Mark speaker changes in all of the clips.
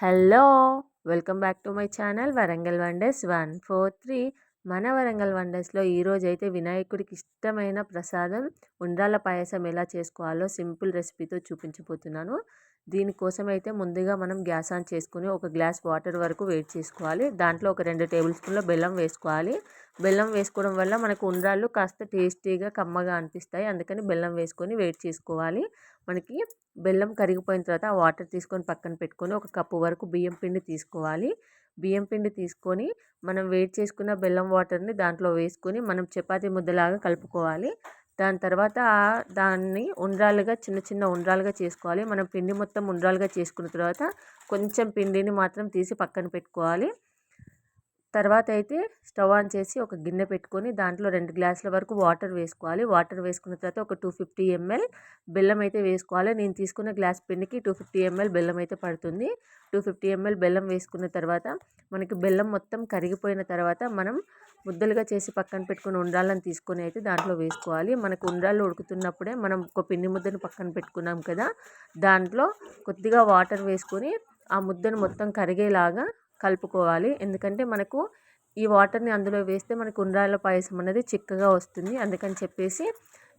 Speaker 1: Hello! Welcome back to my channel Warangal wonders one four three. మన వరంగల్ వండర్స్లో ఈరోజు అయితే వినాయకుడికి ఇష్టమైన ప్రసాదం ఉండ్రాల పాయసం ఎలా చేసుకోవాలో సింపుల్ రెసిపీతో చూపించబోతున్నాను. దీనికోసం అయితే ముందుగా మనం గ్యాస్ ఆన్ చేసుకుని ఒక గ్లాస్ వాటర్ వరకు వేడి చేసుకోవాలి. దాంట్లో ఒక రెండు టేబుల్ స్పూన్ల బెల్లం వేసుకోవాలి. బెల్లం వేసుకోవడం వల్ల మనకు ఉండ్రాళ్ళు కాస్త టేస్టీగా కమ్మగా అనిపిస్తాయి. అందుకని బెల్లం వేసుకొని వేడి చేసుకోవాలి. మనకి బెల్లం కరిగిపోయిన తర్వాత ఆ వాటర్ తీసుకొని పక్కన పెట్టుకొని ఒక కప్పు వరకు బియ్యం పిండి తీసుకోవాలి. బియ్యం పిండి తీసుకొని మనం వేడి చేసుకున్న బెల్లం వాటర్ని దాంట్లో వేసుకొని మనం చపాతి ముద్దలాగా కలుపుకోవాలి. దాని తర్వాత దాన్ని ఉండ్రాలుగా చిన్న చిన్న ఉండ్రాలుగా చేసుకోవాలి. మనం పిండి మొత్తం ఉండ్రాలుగా చేసుకున్న తర్వాత కొంచెం పిండిని మాత్రం తీసి పక్కన పెట్టుకోవాలి. తర్వాత అయితే స్టవ్ ఆన్ చేసి ఒక గిన్నె పెట్టుకొని దాంట్లో రెండు గ్లాసుల వరకు వాటర్ వేసుకోవాలి. వాటర్ వేసుకున్న తర్వాత ఒక టూ ఫిఫ్టీ ఎంఎల్ బెల్లం అయితే వేసుకోవాలి. నేను తీసుకున్న గ్లాస్ పిండికి టూ ఫిఫ్టీ ఎంఎల్ బెల్లం అయితే పడుతుంది. టూ ఫిఫ్టీ ఎంఎల్ బెల్లం వేసుకున్న తర్వాత మనకి బెల్లం మొత్తం కరిగిపోయిన తర్వాత మనం ముద్దలుగా చేసి పక్కన పెట్టుకుని ఉండాలని తీసుకొని అయితే దాంట్లో వేసుకోవాలి. మనకు ఉండ్రాళ్ళు ఉడుకుతున్నప్పుడే మనం ఒక పిండి ముద్దను పక్కన పెట్టుకున్నాం కదా దాంట్లో కొద్దిగా వాటర్ వేసుకొని ఆ ముద్దను మొత్తం కరిగేలాగా కలుపుకోవాలి. ఎందుకంటే మనకు ఈ వాటర్ని అందులో వేస్తే మనకు ఉండ్రాల పాయసం అనేది చిక్కగా వస్తుంది. అందుకని చెప్పేసి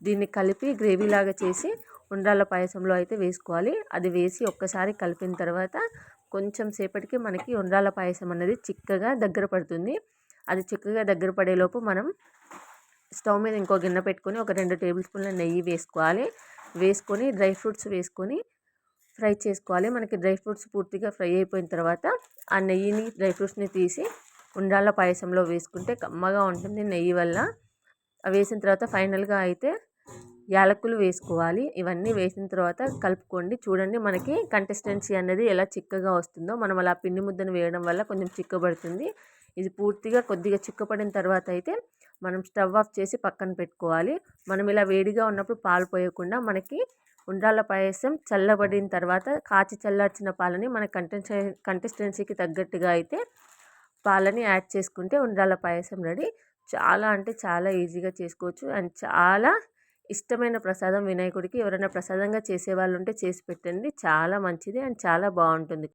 Speaker 1: దీన్ని కలిపి గ్రేవీ లాగా చేసి ఉండ్రాల పాయసంలో అయితే వేసుకోవాలి. అది వేసి ఒక్కసారి కలిపిన తర్వాత కొంచెం సేపటికి మనకి ఉండ్రాల పాయసం అనేది చిక్కగా దగ్గర పడుతుంది. అది చిక్కగా దగ్గర పడేలోపు మనం స్టవ్ మీద ఇంకో గిన్నె పెట్టుకొని ఒక రెండు టేబుల్ స్పూన్ల నెయ్యి వేసుకోవాలి. వేసుకొని డ్రై ఫ్రూట్స్ వేసుకొని ఫ్రై చేసుకోవాలి. మనకి డ్రై ఫ్రూట్స్ పూర్తిగా ఫ్రై అయిపోయిన తర్వాత ఆ నెయ్యిని డ్రై ఫ్రూట్స్ని తీసి ఉండాల పాయసంలో వేసుకుంటే కమ్మగా ఉంటుంది నెయ్యి వల్ల. వేసిన తర్వాత ఫైనల్గా అయితే యాలకులు వేసుకోవాలి. ఇవన్నీ వేసిన తర్వాత కలుపుకోండి. చూడండి మనకి కంటెస్టెన్సీ అనేది ఎలా చిక్కగా వస్తుందో. మనం అలా పిండి ముద్దను వేయడం వల్ల కొంచెం చిక్కబడుతుంది. ఇది పూర్తిగా కొద్దిగా చిక్కపడిన తర్వాత అయితే మనం స్టవ్ ఆఫ్ చేసి పక్కన పెట్టుకోవాలి. మనం ఇలా వేడిగా ఉన్నప్పుడు పాలు పోయకుండా మనకి ఉండ్రాల పాయసం చల్లబడిన తర్వాత కాచి చల్లార్చిన పాలని మన కంటెన్సీ కంటెస్టెన్సీకి తగ్గట్టుగా అయితే పాలని యాడ్ చేసుకుంటే ఉండ్రాల పాయసం రెడీ. చాలా అంటే చాలా ఈజీగా చేసుకోవచ్చు. అండ్ చాలా ఇష్టమైన ప్రసాదం వినాయకుడికి ఎవరైనా ప్రసాదంగా చేసే వాళ్ళు ఉంటే చేసి పెట్టండి. చాలా మంచిది అండ్ చాలా బాగుంటుంది.